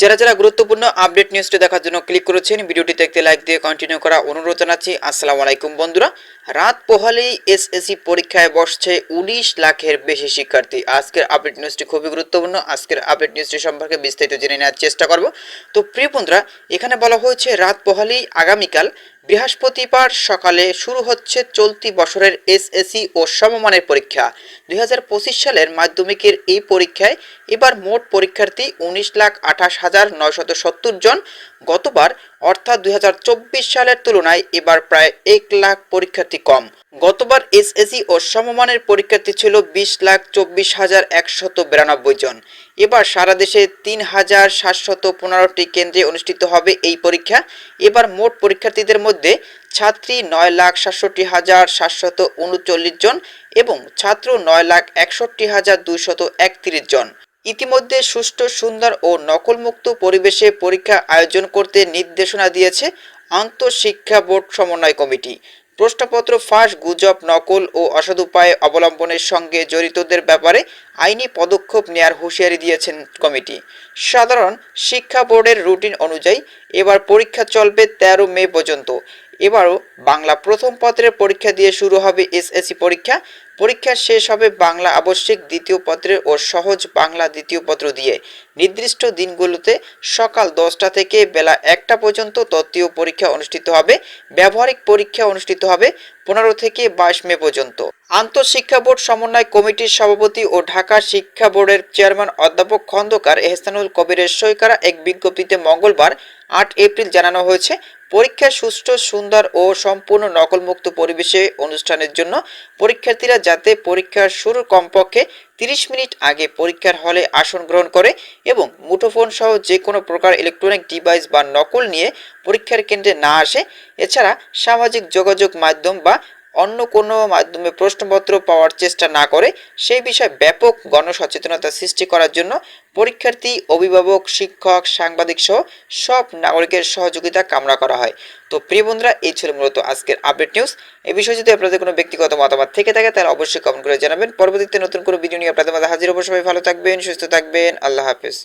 যারা যারা গুরুত্বপূর্ণ আপডেট নিউজটি দেখার জন্য ক্লিক করেছেন, ভিডিওটি দেখতে লাইক দিয়ে কন্টিনিউ করা অনুরোধ জানাচ্ছি। আসসালামু আলাইকুম বন্ধুরা। রাত পোহালেই এসএসসি পরীক্ষায় বসছে উনিশ লাখের বেশি শিক্ষার্থী। আজকের আপডেট নিউজটি খুবই গুরুত্বপূর্ণ। আজকের আপডেট নিউজটি সম্পর্কে বিস্তারিত জেনে নেওয়ার চেষ্টা করব। তো প্রিয় বন্ধুরা, এখানে বলা হয়েছে, রাত পোহালেই আগামীকাল বৃহস্পতিবার সকালে শুরু হচ্ছে চলতি বছরের এসএসসি ও সমমানের পরীক্ষা। দুই হাজার পঁচিশ সালের মাধ্যমিকের এই পরীক্ষায় এবার মোট পরীক্ষার্থী উনিশ লাখ আঠাশ হাজার নয়শত সত্তর জন। গতবার, অর্থাৎ দুই হাজার চব্বিশ সালের তুলনায় এবার প্রায় এক লাখ পরীক্ষার্থী কম। গতবার এসএসসি ও সমমানের পরীক্ষার্থী ছিল বিশ লাখ চব্বিশ হাজার একশত বিরানব্বই জন। এবার সারা দেশে তিন হাজার সাতশত পনেরোটি কেন্দ্রে অনুষ্ঠিত হবে এই পরীক্ষা। এবার মোট পরীক্ষার্থীদের মধ্যে ছাত্রী নয় লাখ সাতষট্টি হাজার সাতশত উনচল্লিশ জন এবং ছাত্র নয় লাখ একষট্টি হাজার দুইশত একত্রিশ জন। ইতিমধ্যে সুষ্ঠু, সুন্দর ও নকলমুক্ত পরিবেশে পরীক্ষা আয়োজন করতে নির্দেশনা দিয়েছে আন্তঃশিক্ষা বোর্ড সমন্বয় কমিটি। প্রশ্নপত্র ফাঁস গুজব নকল ও অসদুপায় অবলম্বনের সঙ্গে জড়িতদের ব্যাপারে আইনি পদক্ষেপ নেয়ার হুঁশিয়ারি দিয়েছেন কমিটি। সাধারণ শিক্ষা বোর্ডের রুটিন অনুযায়ী এবার পরীক্ষা চলবে তেরো মে পর্যন্ত। এবারও বাংলা প্রথম পত্রের পরীক্ষা দিয়ে শুরু হবে এসএসসি পরীক্ষা। পরীক্ষা শেষ হবে বাংলা আবশ্যিক দ্বিতীয় পত্রের ও সহজ বাংলা দ্বিতীয় পত্র দিয়ে। নির্দিষ্ট দিনগুলোতে সকাল দশটা থেকে বেলা একটা পর্যন্ত তত্ত্বীয় পরীক্ষা অনুষ্ঠিত হবে। ব্যবহারিক পরীক্ষা অনুষ্ঠিত হবে। পনেরো থেকে বাইশ মে পর্যন্ত। আন্তঃশিক্ষা বোর্ড সমন্বয় কমিটির সভাপতি ও ঢাকা শিক্ষা বোর্ডের চেয়ারম্যান অধ্যাপক খন্দকার এহসানুল কবিরের সই করা এক বিজ্ঞপ্তিতে মঙ্গলবার, আট এপ্রিল জানানো হয়েছে। পরীক্ষা সুষ্ঠু, সুন্দর ও সম্পূর্ণ নকলমুক্ত পরিবেশে অনুষ্ঠানের জন্য পরীক্ষার্থীরা যাতে পরীক্ষার শুরুর কমপক্ষে তিরিশ মিনিট আগে পরীক্ষার হলে আসন গ্রহণ করে এবং মুঠোফোন সহ যে কোনো প্রকার ইলেকট্রনিক ডিভাইস বা নকল নিয়ে পরীক্ষার কেন্দ্রে না আসে, এছাড়া সামাজিক যোগাযোগ মাধ্যম বা অন্য কোনো মাধ্যমে প্রশ্নপত্র পাওয়ার চেষ্টা না করে সেই বিষয়ে ব্যাপক গণসচেতনতা সৃষ্টি করার জন্য পরীক্ষার্থী, অভিভাবক, শিক্ষক, সাংবাদিক সহ সব নাগরিকের সহযোগিতা কামনা করা হয়। তো প্রিয় বন্ধুরা, এই ছিল মূলত আজকের আপডেট নিউজ। এই বিষয়ে যদি আপনাদের কোনো ব্যক্তিগত মতামত থেকে থাকে, তাহলে অবশ্যই কমেন্ট করে জানাবেন। পরবর্তীতে নতুন কোনো ভিডিও নিয়ে আপনাদের মাঝে হাজির সবাই ভালো থাকবেন, সুস্থ থাকবেন। আল্লাহ হাফেজ।